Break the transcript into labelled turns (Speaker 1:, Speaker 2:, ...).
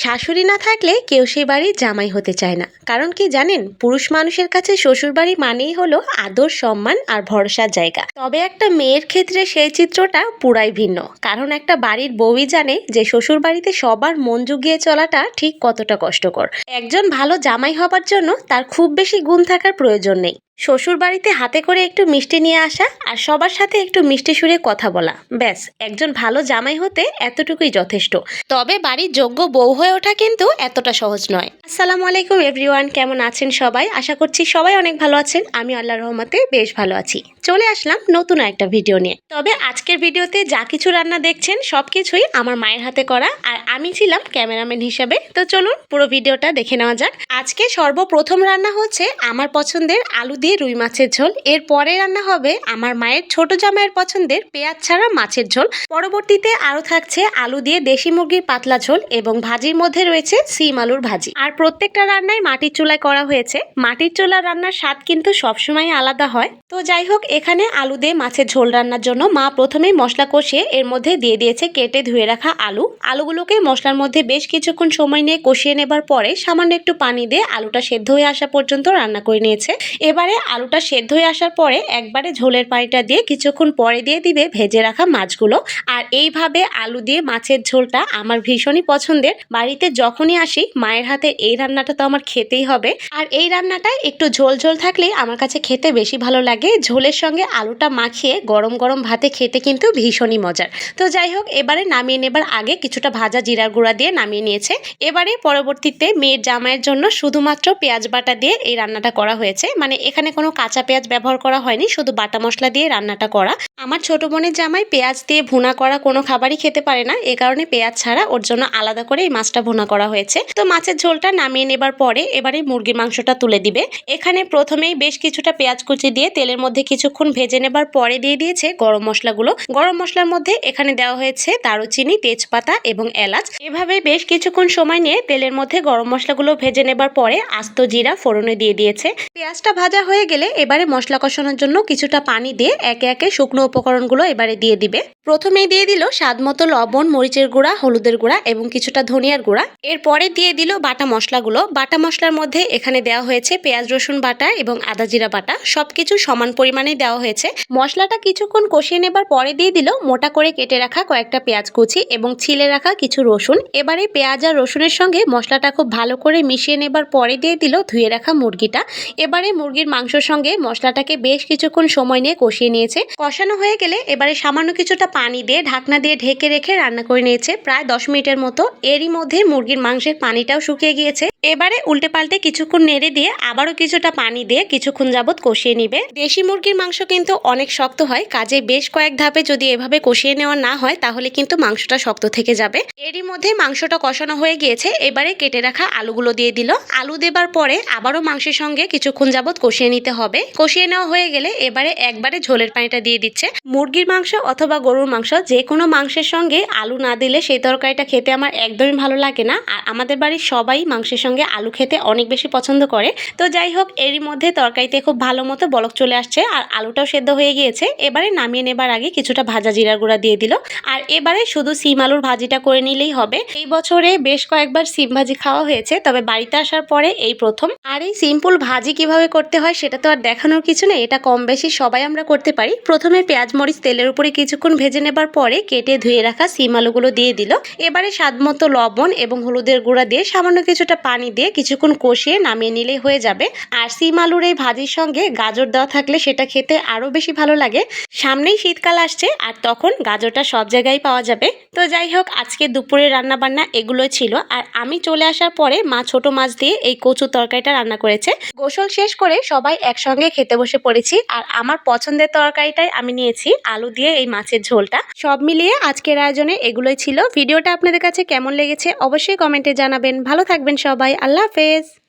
Speaker 1: শাশুড়ি না থাকলে কেউ সে বাড়ির জামাই হতে চায় না। কারণ কি জানেন? পুরুষ মানুষের কাছে শ্বশুর বাড়ি মানেই হলো আদর, সম্মান আর ভরসার জায়গা। তবে একটা মেয়ের ক্ষেত্রে সেই চিত্রটা পুরাই ভিন্ন। কারণ একটা বাড়ির বউই জানে যে শ্বশুর বাড়িতে সবার মন জুগিয়ে চলাটা ঠিক কতটা কষ্টকর। একজন ভালো জামাই হবার জন্য তার খুব বেশি গুণ থাকার প্রয়োজন নেই। শ্বশুর বাড়িতে হাতে করে একটু মিষ্টি নিয়ে আসা আর সবার সাথে একটু মিষ্টি সুরে কথা বলা। ব্যাস, একজন ভালো জামাই হতে এতটুকুই যথেষ্ট। তবে বাড়ির যোগ্য বউ হয়ে ওঠা কিন্তু এতটা সহজ নয়। আসসালামু আলাইকুম এভরিওয়ান, কেমন আছেন সবাই? আশা করছি সবাই অনেক ভালো আছেন। আমি আল্লাহ রহমতে বেশ ভালো আছি। চলে আসলাম নতুন একটা ভিডিও নিয়ে। তবে আজকের ভিডিওতে যা কিছু রান্না দেখছেন সব কিছুই আমার মায়ের হাতে করা আর আমি ছিলাম ক্যামেরাম্যান হিসাবে। তো চলুন পুরো ভিডিওটা দেখে নেওয়া যাক। আজকে সর্বপ্রথম রান্না হচ্ছে আমার পছন্দের আলু দিয়ে রুই মাছের ঝোল। এর পরে রান্না হবে আমার মায়ের ছোট জামাইয়ের পছন্দের পেঁয়াজ ছাড়া মাছের ঝোল। পরবর্তীতে আরও থাকছে আলু দিয়ে দেশি মুরগির পাতলা ঝোল এবং ভাজির মধ্যে রয়েছে সিম আলুর ভাজি। আর প্রত্যেকটা রান্নাই মাটির চুলায় করা হয়েছে। মাটির চুলার রান্নার স্বাদ কিন্তু সবসময় আলাদা হয়। তো যাই হোক, এখানে আলু দিয়ে মাছের ঝোল রান্নার জন্য মা প্রথমেই মশলা কষিয়ে এর মধ্যে দিয়ে দিয়েছে কেটে ধুয়ে রাখা আলু। আলুগুলোকে মশলার মধ্যে বেশ কিছুক্ষণ সময় নিয়ে কষিয়ে নেবার পরে সামান্য একটু পানি দিয়ে আলুটা সেদ্ধ হয়ে আসা পর্যন্ত রান্না করে নিয়েছে। এবারে আলুটা সেদ্ধ হয়ে আসার পরে একবারে ঝোলের পানিটা দিয়ে কিছুক্ষণ পরে দিয়ে দিবে ভেজে রাখা মাছগুলো। আর এইভাবে আলু দিয়ে মাছের ঝোলটা আমার ভীষণই পছন্দের। বাড়িতে যখনই আসি, মায়ের হাতে এই রান্নাটা তো আমার খেতেই হবে। আর এই রান্নাটায় একটু ঝোল ঝোল থাকলে আমার কাছে খেতে বেশি ভালো লাগে। ঝোলের সঙ্গে আলুটা মাখিয়ে গরম গরম ভাতে খেতে কিন্তু ভীষণই মজার। তো যাই হোক, এবারে নামিয়ে নেবার আগে কিছুটা ভাজা জিরার গুঁড়া দিয়ে নামিয়ে নিয়েছে। এবারে পরবর্তীতে মেয়ের জামাইয়ের জন্য শুধুমাত্র পেঁয়াজ বাটা দিয়ে এই রান্নাটা করা হয়েছে। মানে এখানে কোনো কাঁচা পেঁয়াজ ব্যবহার করা হয়নি, শুধু বাটা মশলা দিয়ে রান্নাটা করা। আমার ছোট বোনের জামাই পেঁয়াজ দিয়ে ভুনা করা কোনো খাবারই খেতে পারে না, এ কারণে পেঁয়াজ ছাড়া ওর জন্য আলাদা করে এই মাছটা ভুনা করা হয়েছে। তো মাছের ঝোলটা নামিয়ে নেবার পরে এবারে মুরগির মাংসটা তুলে দিবে। এখানে প্রথমেই বেশ কিছুটা পেঁয়াজ কুচি দিয়ে তেলের মধ্যে কিছুক্ষণ ভেজে নেবার পরে দিয়ে দিয়েছে গরম মশলাগুলো। গরম মশলার মধ্যে এখানে দেওয়া হয়েছে দারুচিনি, তেজপাতা এবং এলাচ। এভাবে বেশ কিছুক্ষণ সময় নিয়ে তেলের মধ্যে গরম মশলাগুলো ভেজে নেবার পরে আস্ত জিরা ফোড়নে দিয়ে দিয়েছে। পেঁয়াজটা ভাজা হয়ে গেলে এবারে মশলা কষানোর জন্য কিছুটা পানি দিয়ে একে একে শুকনো উপকরণগুলো এবারে দিয়ে দিবে। প্রথমেই দিয়ে দিল স্বাদ মতো লবণ, মরিচের গুঁড়া, হলুদের গুঁড়া এবং কিছুটা ধনিয়ার গুঁড়া। এরপরে দিয়ে দিল বাটা মশলাগুলো। বাটা মশলার মধ্যে এখানে দেওয়া হয়েছে পেঁয়াজ, রসুন বাটা এবং আদা জিরা বাটা। সবকিছু সমান পরিমাণে দেওয়া হয়েছে। মশলাটা কিছুক্ষণ কষিয়ে নেবার পরে দিয়ে দিল মোটা করে কেটে রাখা কয়েকটা পেঁয়াজ কুচি এবং ছিলে রাখা কিছু রসুন। এবারে পেঁয়াজ আর রসুনের সঙ্গে মশলাটা খুব ভালো করে মিশিয়ে নেবার পরে দিয়ে দিল ধুয়ে রাখা মুরগিটা। এবারে মুরগির মাংসর সঙ্গে মশলাটাকে বেশ কিছুক্ষণ সময় নিয়ে কষিয়ে নিয়েছে। কষানো হয়ে গেলে এবারে সামান্য কিছুটা পানি দিয়ে ঢাকনা দিয়ে ঢেকে রেখে রান্না করে নিয়েছে। প্রায় দশ মিনিটের মতো এরই মধ্যে মুরগির মাংসের পানিটাও শুকিয়ে গিয়েছে। এবারে উল্টে পাল্টে কিছুক্ষণ নেড়ে দিয়ে আবারও কিছুটা পানি দিয়ে কিছুক্ষণ যাবত কষিয়ে নিবে। দেশি মুরগির মাংস কিন্তু অনেক শক্ত হয়, কাজে বেশ কয়েক ধাপে যদি এভাবে কষিয়ে নেওয়া না হয়, তাহলে কিন্তু মাংসটা শক্ত থেকে যাবে। এরই মধ্যে মাংসটা কষানো হয়ে গিয়েছে, এবারে কেটে রাখা আলুগুলো দিয়ে দিল। আলু দেবার পরে আবারও মাংসের সঙ্গে কিছুক্ষণ যাবত কষিয়ে নিতে হবে। কষিয়ে নেওয়া হয়ে গেলে এবারে একবারে ঝোলের পানিটা দিয়ে দিচ্ছে। মুরগির মাংস অথবা গরুর মাংস, যে কোনো মাংসের সঙ্গে আলু না দিলে সেই তরকারিটা খেতে আমার একদমই ভালো লাগে না। আর আমাদের বাড়ির সবাই মাংসের সঙ্গে আলু খেতে অনেক বেশি পছন্দ করে। তো যাই হোক, এরই মধ্যে তরকারিতে খুব ভালো মতো বলক চলে আসছে আর আলুটাও সেদ্ধ হয়ে গিয়েছে। এবারে নামিয়ে নেবার আগে কিছুটা ভাজা জিরার গুঁড়া দিয়ে দিল। আর এবারে শুধু সিম আলুর ভাজিটা করে নিলেই হবে। এই বছরে বেশ কয়েকবার সিম ভাজি খাওয়া হয়েছে, তবে বাড়িতে আসার পরে এই প্রথম। আর এই সিম্পল ভাজি কীভাবে করতে হয় সেটা তো আর দেখানোর কিছু নেই, এটা কম বেশি সবাই আমরা করতে পারি। প্রথমে পেঁয়াজ, মরিচ, তেলের উপরে কিছুক্ষণ ভেজে নেবার পরে কেটে ধুয়ে রাখা সিম আলুগুলো দিয়ে দিল। এবারে স্বাদ মতো লবণ এবং হলুদের গুঁড়া দিয়ে সামান্য কিছুটা পানি দিয়ে কিছুক্ষণ কষিয়ে নামিয়ে নিলে হয়ে যাবে। আর সিম আলুর এই ভাজির সঙ্গে গাজর দেওয়া থাকলে সেটা খেতে আরও বেশি ভালো লাগে। সামনেই শীতকাল আসছে আর তখন গাজরটা সব জায়গায় পাওয়া যাবে। তো যাই হোক, আজকে দুপুরে রান্না বান্না এগুলো ছিল। আর আমি চলে আসার পরে মা ছোট মাছ দিয়ে এই কচু তরকারিটা রান্না করেছে। গোসল শেষ করে সবাই একসঙ্গে খেতে বসে পড়েছি। আর আমার পছন্দের তরকারিটাই আমি নিয়েছি, আলু দিয়ে এই মাছের ঝোলটা। সব মিলিয়ে আজকের আয়োজনে এগুলোই ছিল। ভিডিওটা আপনাদের কাছে কেমন লেগেছে অবশ্যই কমেন্টে জানাবেন। ভালো থাকবেন সবাই আল্লাহ হাফেজ।